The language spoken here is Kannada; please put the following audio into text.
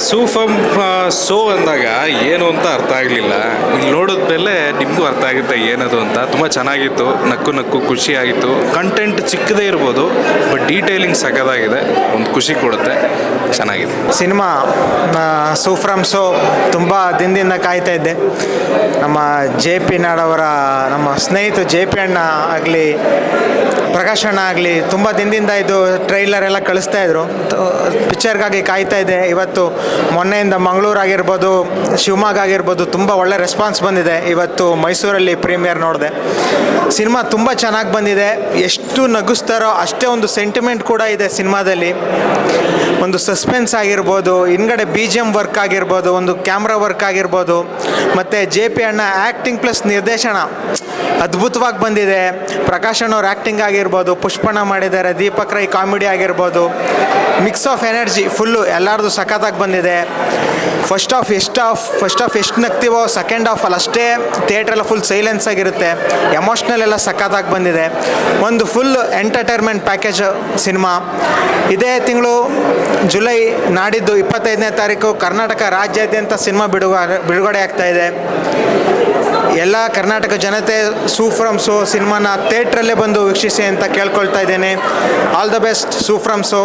ಸೂಫಮ್ ಸೋ ಅಂದಾಗ ಏನು ಅಂತ ಅರ್ಥ ಆಗಲಿಲ್ಲ. ಇಲ್ಲಿ ನೋಡಿದ್ಮೇಲೆ ನಿಮಗೂ ಅರ್ಥ ಆಗುತ್ತೆ ಏನದು ಅಂತ. ತುಂಬ ಚೆನ್ನಾಗಿತ್ತು, ನಕ್ಕು ನಕ್ಕು ಖುಷಿ ಆಗಿತ್ತು ಕಂಟೆಂಟ್ ಚಿಕ್ಕದೇ ಇರ್ಬೋದು ಬಟ್ ಡೀಟೇಲಿಂಗ್ ಸಖತ್ತಾಗಿದೆ. ಒಂದು ಖುಷಿ ಕೊಡುತ್ತೆ. ಚೆನ್ನಾಗಿದೆ. ಸಿನಿಮಾ ಸೂಫ್ರಮ್ ಸೋ ತುಂಬ ದಿನದಿಂದ ಕಾಯ್ತಾ ಇದ್ದೆ. ನಮ್ಮ ಜೆ ಪಿ ನಾಡವರ ನಮ್ಮ ಸ್ನೇಹಿತ ಜೆ ಪಿ ಅಣ್ಣ ಆಗಲಿ, ಪ್ರಕಾಶ್ ಅಣ್ಣ ಆಗಲಿ ತುಂಬ ದಿನದಿಂದ ಇದು ಟ್ರೈಲರ್ ಎಲ್ಲ ಕಳಿಸ್ತಾ ಇದ್ರು. ಪಿಕ್ಚರ್ಗಾಗಿ ಕಾಯ್ತಾ ಇದೆ ಇವತ್ತು ಮೊನ್ನೆಯಿಂದ ಮಂಗಳೂರು ಆಗಿರ್ಬೋದು, ಶಿವಮೊಗ್ಗ ಆಗಿರ್ಬೋದು, ತುಂಬ ಒಳ್ಳೆ ರೆಸ್ಪಾನ್ಸ್ ಬಂದಿದೆ. ಇವತ್ತು ಮೈಸೂರಲ್ಲಿ ಪ್ರೀಮಿಯರ್ ನೋಡಿದೆ. ಸಿನಿಮಾ ತುಂಬ ಚೆನ್ನಾಗಿ ಬಂದಿದೆ. ಎಷ್ಟು ನಗಿಸ್ತಾರೋ ಅಷ್ಟೇ ಒಂದು ಸೆಂಟಿಮೆಂಟ್ ಕೂಡ ಇದೆ ಸಿನಿಮಾದಲ್ಲಿ. ಒಂದು ಸಸ್ಪೆನ್ಸ್ ಆಗಿರ್ಬೋದು, ಹಿಂದ್ಗಡೆ ಬಿ ಜಿ ಎಂ ವರ್ಕ್ ಆಗಿರ್ಬೋದು, ಒಂದು ಕ್ಯಾಮ್ರಾ ವರ್ಕ್ ಆಗಿರ್ಬೋದು, ಮತ್ತು ಜೆ ಪಿ ಅಣ್ಣ ಆ್ಯಕ್ಟಿಂಗ್ ಪ್ಲಸ್ ನಿರ್ದೇಶನ ಅದ್ಭುತವಾಗಿ ಬಂದಿದೆ. ಪ್ರಕಾಶ್ ಅಣ್ಣವ್ರ ಆ್ಯಕ್ಟಿಂಗ್ ಆಗಿರ್ಬೋದು, ಪುಷ್ಪಣ್ಣ ಮಾಡಿದ್ದಾರೆ, ದೀಪಕ್ ರೈ ಕಾಮಿಡಿ ಆಗಿರ್ಬೋದು ಮಿಕ್ಸ್ ಆಫ್ ಎನರ್ಜಿ ಫುಲ್ಲು ಎಲ್ಲರದು ಸಖತ್ತಾಗಿ ಬಂದಿದೆ. ಫಸ್ಟ್ ಆಫ್ ಎಷ್ಟು ಆಫ್ ಫಸ್ಟ್ ಆಫ್ ಎಷ್ಟು ನಗ್ತೀವೋ ಸೆಕೆಂಡ್ ಆಫ್ ಅಲ್ಲಿ ಅಷ್ಟೇ ಥಿಯೇಟ್ರೆಲ್ಲ ಫುಲ್ ಸೈಲೆನ್ಸ್ ಆಗಿರುತ್ತೆ. ಎಮೋಷ್ನಲ್ ಎಲ್ಲ ಸಖತ್ತಾಗಿ ಬಂದಿದೆ. ಒಂದು ಫುಲ್ ಎಂಟರ್ಟೈನ್ಮೆಂಟ್ ಪ್ಯಾಕೇಜ್ ಸಿನಿಮಾ ಇದೇ ತಿಂಗಳು ಜುಲೈ ನಾಡಿದ್ದು ಇಪ್ಪತ್ತೈದನೇ ತಾರೀಕು ಕರ್ನಾಟಕ ರಾಜ್ಯಾದ್ಯಂತ ಸಿನಿಮಾ ಬಿಡುಗಡೆ ಬಿಡುಗಡೆ ಆಗ್ತಾ ಇದೆ. ಎಲ್ಲ ಕರ್ನಾಟಕ ಜನತೆ ಸೂಫ್ರಮ್ಸು ಸಿನಿಮಾನ ಥಿಯೇಟ್ರಲ್ಲೇ ಬಂದು ವೀಕ್ಷಿಸಿ ಅಂತ ಕೇಳ್ಕೊಳ್ತಾ ಇದ್ದೇನೆ. ಆಲ್ ದ ಬೆಸ್ಟ್ ಸೂಫ್ರಮ್ ಸೋ